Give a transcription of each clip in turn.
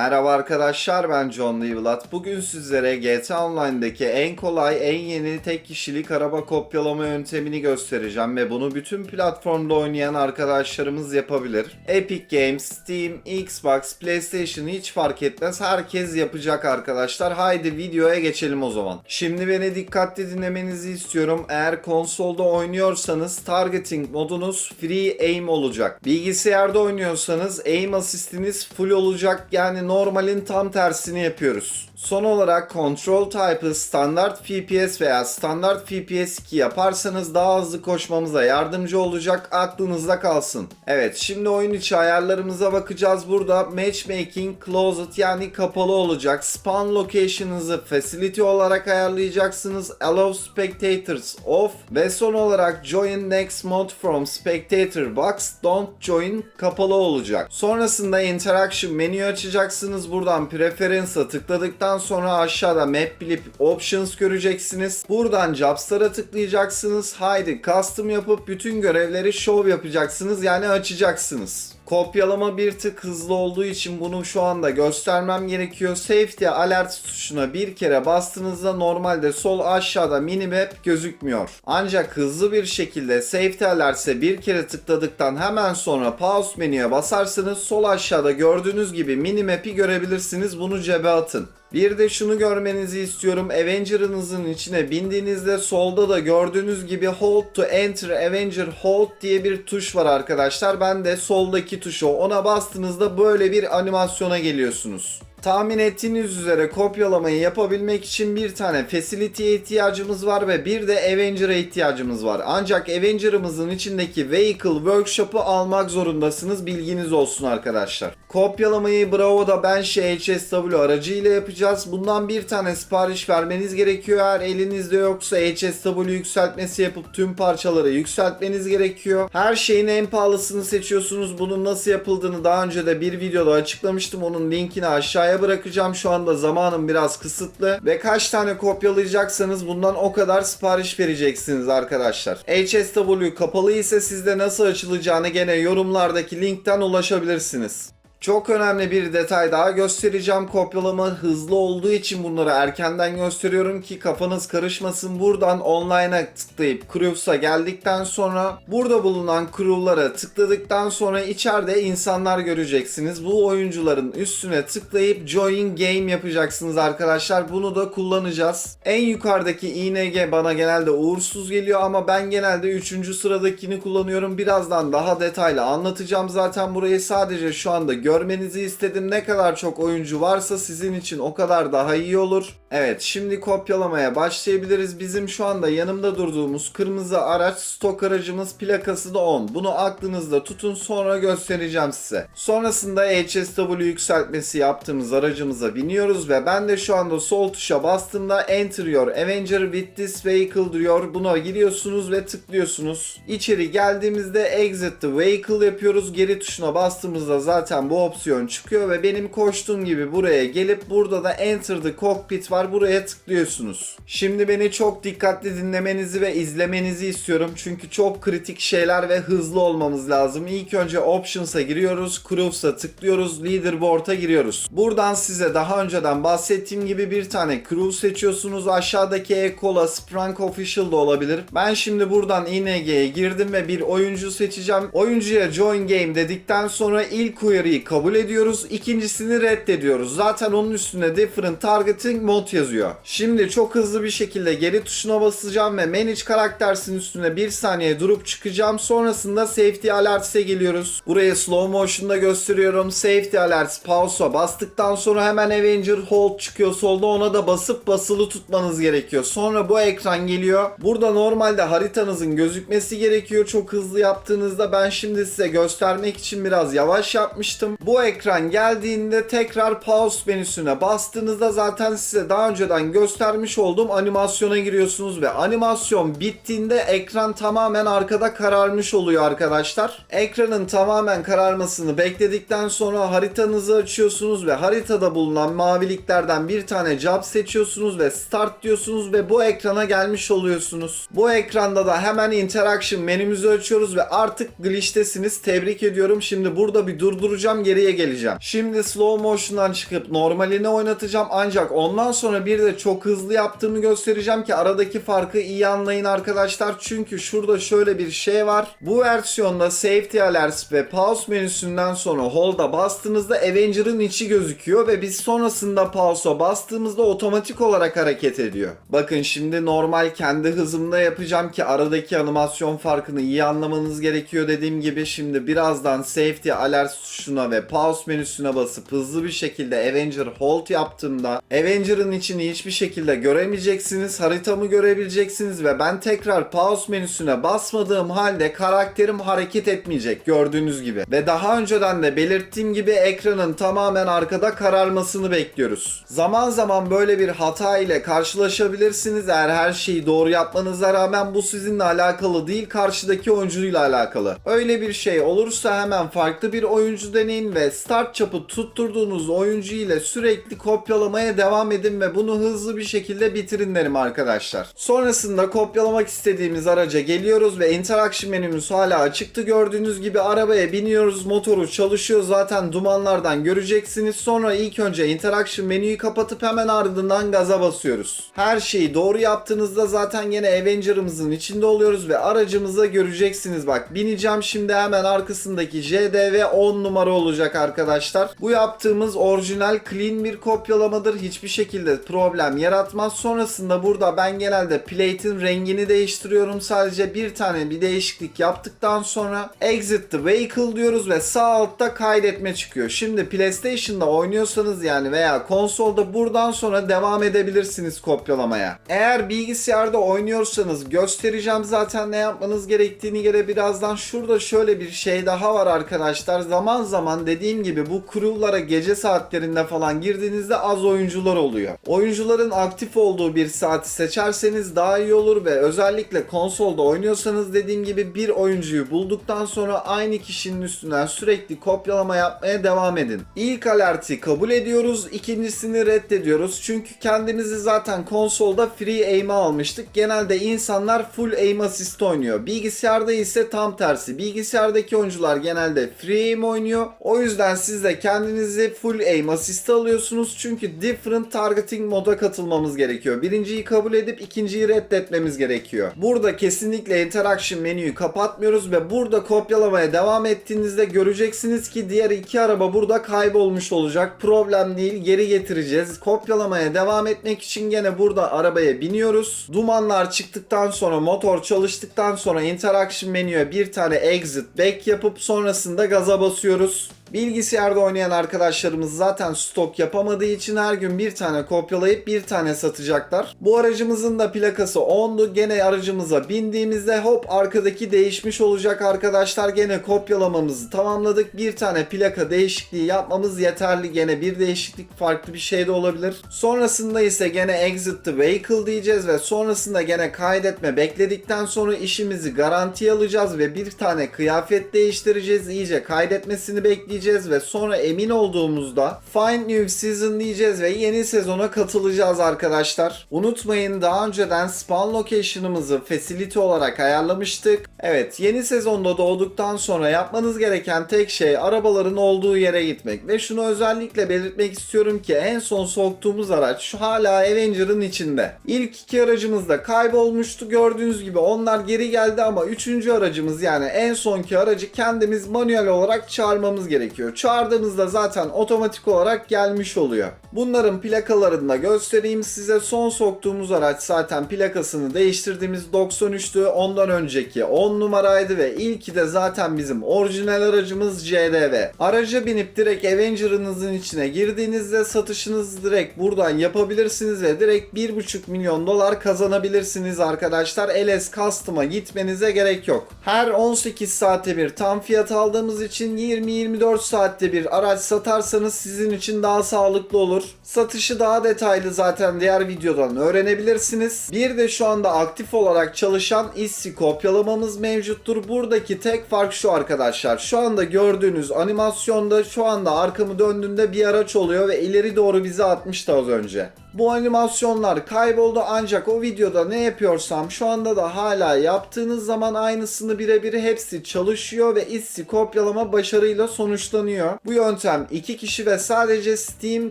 Merhaba arkadaşlar ben John Levelat. Bugün sizlere GTA Online'daki en kolay, en yeni tek kişilik araba kopyalama yöntemini göstereceğim ve bunu bütün platformda oynayan arkadaşlarımız yapabilir. Epic Games, Steam, Xbox, PlayStation hiç fark etmez. Herkes yapacak arkadaşlar. Haydi videoya geçelim o zaman. Şimdi beni dikkatli dinlemenizi istiyorum. Eğer konsolda oynuyorsanız targeting modunuz free aim olacak. Bilgisayarda oynuyorsanız aim asistiniz full olacak. Yani normalin tam tersini yapıyoruz. Son olarak control type'ı standart FPS veya standart FPS 2 yaparsanız daha hızlı koşmamıza yardımcı olacak. Aklınızda kalsın. Evet şimdi oyun içi ayarlarımıza bakacağız. Burada matchmaking closet yani kapalı olacak. Spawn location'ınızı facility olarak ayarlayacaksınız. Allow spectators off ve son olarak join next mode from spectator box don't join kapalı olacak. Sonrasında interaction menü açacaksınız. Buradan preference'a tıkladıktan sonra aşağıda map bilip options göreceksiniz. Buradan jobs'lara tıklayacaksınız. Haydi custom yapıp bütün görevleri show yapacaksınız yani açacaksınız. Kopyalama bir tık hızlı olduğu için bunu şu anda göstermem gerekiyor. Safety alert tuşuna bir kere bastığınızda normalde sol aşağıda minimap gözükmüyor. Ancak hızlı bir şekilde safety alert'e bir kere tıkladıktan hemen sonra pause menüye basarsanız sol aşağıda gördüğünüz gibi minimap'i görebilirsiniz. Bunu cebe atın. Bir de şunu görmenizi istiyorum. Avenger'ınızın içine bindiğinizde solda da gördüğünüz gibi Hold to Enter Avenger Hold diye bir tuş var arkadaşlar. Ben de soldaki tuşu ona bastığınızda böyle bir animasyona geliyorsunuz. Tahmin ettiğiniz üzere kopyalamayı yapabilmek için bir tane Facility'ye ihtiyacımız var ve bir de Avenger'a ihtiyacımız var. Ancak Avenger'ımızın içindeki Vehicle Workshop'u almak zorundasınız. Bilginiz olsun arkadaşlar. Kopyalamayı Bravo'da Banshee HSW aracıyla yapacağız. Bundan bir tane sipariş vermeniz gerekiyor. Eğer elinizde yoksa HSW yükseltmesi yapıp tüm parçaları yükseltmeniz gerekiyor. Her şeyin en pahalısını seçiyorsunuz. Bunun nasıl yapıldığını daha önce de bir videoda açıklamıştım. Onun linkini aşağıya bırakacağım. Şu anda zamanım biraz kısıtlı. Ve kaç tane kopyalayacaksanız bundan o kadar sipariş vereceksiniz arkadaşlar. HSW kapalı ise sizde nasıl açılacağını gene yorumlardaki linkten ulaşabilirsiniz. Çok önemli bir detay daha göstereceğim. Kopyalama hızlı olduğu için bunları erkenden gösteriyorum ki kafanız karışmasın. Buradan online'a tıklayıp Crews'a geldikten sonra burada bulunan crew'lara tıkladıktan sonra içeride insanlar göreceksiniz. Bu oyuncuların üstüne tıklayıp join game yapacaksınız arkadaşlar. Bunu da kullanacağız. En yukarıdaki ING bana genelde uğursuz geliyor ama ben genelde 3. sıradakini kullanıyorum. Birazdan daha detaylı anlatacağım zaten burayı sadece şu anda görmenizi istedim. Ne kadar çok oyuncu varsa sizin için o kadar daha iyi olur. Evet şimdi kopyalamaya başlayabiliriz. Bizim şu anda yanımda durduğumuz kırmızı araç stok aracımız plakası da 10. Bunu aklınızda tutun sonra göstereceğim size. Sonrasında HSW yükseltmesi yaptığımız aracımıza biniyoruz ve ben de şu anda sol tuşa bastığımda Enter Your Avenger with this vehicle diyor. Buna giriyorsunuz ve tıklıyorsunuz. İçeri geldiğimizde Exit the Vehicle yapıyoruz. Geri tuşuna bastığımızda zaten bu opsiyon çıkıyor ve benim koştuğum gibi buraya gelip burada da Enter the Cockpit var. Buraya tıklıyorsunuz. Şimdi beni çok dikkatli dinlemenizi ve izlemenizi istiyorum. Çünkü çok kritik şeyler ve hızlı olmamız lazım. İlk önce Options'a giriyoruz. Crews'a tıklıyoruz. Leaderboard'a giriyoruz. Buradan size daha önceden bahsettiğim gibi bir tane crew seçiyorsunuz. Aşağıdaki e-kola Sprunk Official da olabilir. Ben şimdi buradan ING'ye girdim ve bir oyuncu seçeceğim. Oyuncuya Join Game dedikten sonra ilk uyarıyı kabul ediyoruz. İkincisini reddediyoruz. Zaten onun üstünde Different Targeting Mode yazıyor. Şimdi çok hızlı bir şekilde geri tuşuna basacağım ve Manage Karakters'in üstüne bir saniye durup çıkacağım. Sonrasında Safety Alerts'e geliyoruz. Buraya slow motion'da gösteriyorum. Safety Alerts pause'a bastıktan sonra hemen Avenger Hold çıkıyor solda. Ona da basıp basılı tutmanız gerekiyor. Sonra bu ekran geliyor. Burada normalde haritanızın gözükmesi gerekiyor. Çok hızlı yaptığınızda ben şimdi size göstermek için biraz yavaş yapmıştım. Bu ekran geldiğinde tekrar pause menüsüne bastığınızda zaten size daha önceden göstermiş olduğum animasyona giriyorsunuz ve animasyon bittiğinde ekran tamamen arkada kararmış oluyor arkadaşlar. Ekranın tamamen kararmasını bekledikten sonra haritanızı açıyorsunuz ve haritada bulunan maviliklerden bir tane job seçiyorsunuz ve start diyorsunuz ve bu ekrana gelmiş oluyorsunuz. Bu ekranda da hemen interaction menümüzü açıyoruz ve artık glitchtesiniz. Tebrik ediyorum. Şimdi burada bir durduracağım. Geriye geleceğim. Şimdi slow motion'dan çıkıp normaline oynatacağım ancak ondan sonra bir de çok hızlı yaptığımı göstereceğim ki aradaki farkı iyi anlayın arkadaşlar. Çünkü şurada şöyle bir şey var. Bu versiyonda safety alerts ve pause menüsünden sonra hold'a bastığınızda Avenger'ın içi gözüküyor ve biz sonrasında pause'a bastığımızda otomatik olarak hareket ediyor. Bakın şimdi normal kendi hızımda yapacağım ki aradaki animasyon farkını iyi anlamanız gerekiyor dediğim gibi. Şimdi birazdan safety alert tuşuna ve pause menüsüne basıp hızlı bir şekilde Avenger hold yaptığımda Avenger'ın içini hiçbir şekilde göremeyeceksiniz. Haritamı görebileceksiniz ve ben tekrar pause menüsüne basmadığım halde karakterim hareket etmeyecek gördüğünüz gibi. Ve daha önceden de belirttiğim gibi ekranın tamamen arkada kararmasını bekliyoruz. Zaman zaman böyle bir hata ile karşılaşabilirsiniz. Eğer her şeyi doğru yapmanıza rağmen bu sizinle alakalı değil karşıdaki oyuncuyla alakalı. Öyle bir şey olursa hemen farklı bir oyuncu deneyin ve start çapı tutturduğunuz oyuncu ile sürekli kopyalamaya devam edin ve bunu hızlı bir şekilde bitirin derim arkadaşlar. Sonrasında kopyalamak istediğimiz araca geliyoruz ve interaction menümüz hala açıktı gördüğünüz gibi arabaya biniyoruz motoru çalışıyor zaten dumanlardan göreceksiniz. Sonra ilk önce interaction menüyü kapatıp hemen ardından gaza basıyoruz. Her şeyi doğru yaptığınızda zaten yine Avenger'ımızın içinde oluyoruz ve aracımıza göreceksiniz bak. Bineceğim şimdi hemen arkasındaki JDV 10 numara olacak arkadaşlar. Bu yaptığımız orijinal clean bir kopyalamadır. Hiçbir şekilde problem yaratmaz. Sonrasında burada ben genelde plate'in rengini değiştiriyorum. Sadece bir tane bir değişiklik yaptıktan sonra exit the vehicle diyoruz ve sağ altta kaydetme çıkıyor. Şimdi PlayStation'da oynuyorsanız yani veya konsolda buradan sonra devam edebilirsiniz kopyalamaya. Eğer bilgisayarda oynuyorsanız göstereceğim zaten ne yapmanız gerektiğini göre birazdan şurada şöyle bir şey daha var arkadaşlar. Zaman zaman dediğim gibi bu crew'lara gece saatlerinde falan girdiğinizde az oyuncular oluyor. Oyuncuların aktif olduğu bir saati seçerseniz daha iyi olur ve özellikle konsolda oynuyorsanız dediğim gibi bir oyuncuyu bulduktan sonra aynı kişinin üstünden sürekli kopyalama yapmaya devam edin. İlk alerti kabul ediyoruz, ikincisini reddediyoruz. Çünkü kendimizi zaten konsolda free aim'e almıştık. Genelde insanlar full aim assist oynuyor. Bilgisayarda ise tam tersi. Bilgisayardaki oyuncular genelde free aim oynuyor. O yüzden siz de kendinizi full aim assist alıyorsunuz. Çünkü different targeting moda katılmamız gerekiyor. Birinciyi kabul edip ikinciyi reddetmemiz gerekiyor. Burada kesinlikle interaction menüyü kapatmıyoruz ve burada kopyalamaya devam ettiğinizde göreceksiniz ki diğer iki araba burada kaybolmuş olacak. Problem değil geri getireceğiz. Kopyalamaya devam etmek için gene burada arabaya biniyoruz. Dumanlar çıktıktan sonra motor çalıştıktan sonra interaction menüye bir tane exit back yapıp sonrasında gaza basıyoruz. Bilgisayarda oynayan arkadaşlarımız zaten stok yapamadığı için her gün bir tane kopyalayıp bir tane satacaklar. Bu aracımızın da plakası 10'du. Gene aracımıza bindiğimizde hop arkadaki değişmiş olacak arkadaşlar. Gene kopyalamamızı tamamladık. Bir tane plaka değişikliği yapmamız yeterli. Gene bir değişiklik farklı bir şey de olabilir. Sonrasında ise gene exit the vehicle diyeceğiz ve sonrasında gene kaydetme bekledikten sonra işimizi garantiye alacağız ve bir tane kıyafet değiştireceğiz. İyice kaydetmesini bekleyeceğiz ve sonra emin olduğumuzda Find New Season diyeceğiz ve yeni sezona katılacağız arkadaşlar. Unutmayın daha önceden spawn location'ımızı facility olarak ayarlamıştık. Evet yeni sezonda doğduktan sonra yapmanız gereken tek şey arabaların olduğu yere gitmek ve şunu özellikle belirtmek istiyorum ki en son soktuğumuz araç şu hala Avenger'ın içinde. İlk iki aracımız da kaybolmuştu gördüğünüz gibi onlar geri geldi ama üçüncü aracımız yani en sonki aracı kendimiz manuel olarak çağırmamız gerekiyor. Çağırdığımızda zaten otomatik olarak gelmiş oluyor. Bunların plakalarını da göstereyim size. Son soktuğumuz araç zaten plakasını değiştirdiğimiz 93'tü. Ondan önceki 10 numaraydı ve ilki de zaten bizim orijinal aracımız CDV. Araca binip direkt Avenger'ınızın içine girdiğinizde satışınızı direkt buradan yapabilirsiniz ve direkt 1,5 milyon dolar kazanabilirsiniz arkadaşlar. LS Custom'a gitmenize gerek yok. Her 18 saatte bir tam fiyat aldığımız için 20-24 saatte bir araç satarsanız sizin için daha sağlıklı olur. Satışı daha detaylı zaten diğer videodan öğrenebilirsiniz. Bir de şu anda aktif olarak çalışan ISSI kopyalamamız mevcuttur. Buradaki tek fark şu arkadaşlar. Şu anda gördüğünüz animasyonda şu anda arkamı döndüğümde bir araç oluyor ve ileri doğru bizi atmıştı az önce. Bu animasyonlar kayboldu ancak o videoda ne yapıyorsam şu anda da hala yaptığınız zaman aynısını birebir hepsi çalışıyor ve issi kopyalama başarıyla sonuçlanıyor. Bu yöntem iki kişi ve sadece Steam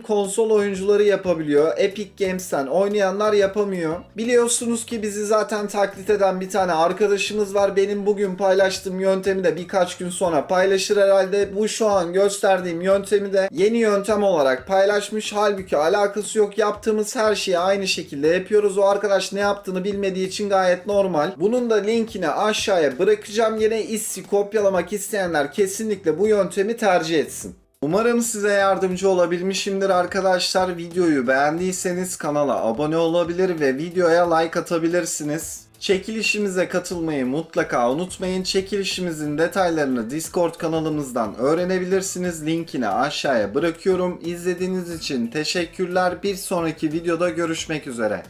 konsol oyuncuları yapabiliyor. Epic Games'ten oynayanlar yapamıyor. Biliyorsunuz ki bizi zaten taklit eden bir tane arkadaşımız var. Benim bugün paylaştığım yöntemi de birkaç gün sonra paylaşır herhalde. Bu şu an gösterdiğim yöntemi de yeni yöntem olarak paylaşmış. Halbuki alakası yok. Yaptığımız her şeyi aynı şekilde yapıyoruz. O arkadaş ne yaptığını bilmediği için gayet normal. Bunun da linkini aşağıya bırakacağım. Yine issi kopyalamak isteyenler kesinlikle bu yöntemi tercih etsin. Umarım size yardımcı olabilmişimdir arkadaşlar. Videoyu beğendiyseniz kanala abone olabilir ve videoya like atabilirsiniz. Çekilişimize katılmayı mutlaka unutmayın. Çekilişimizin detaylarını Discord kanalımızdan öğrenebilirsiniz. Linkini aşağıya bırakıyorum. İzlediğiniz için teşekkürler. Bir sonraki videoda görüşmek üzere.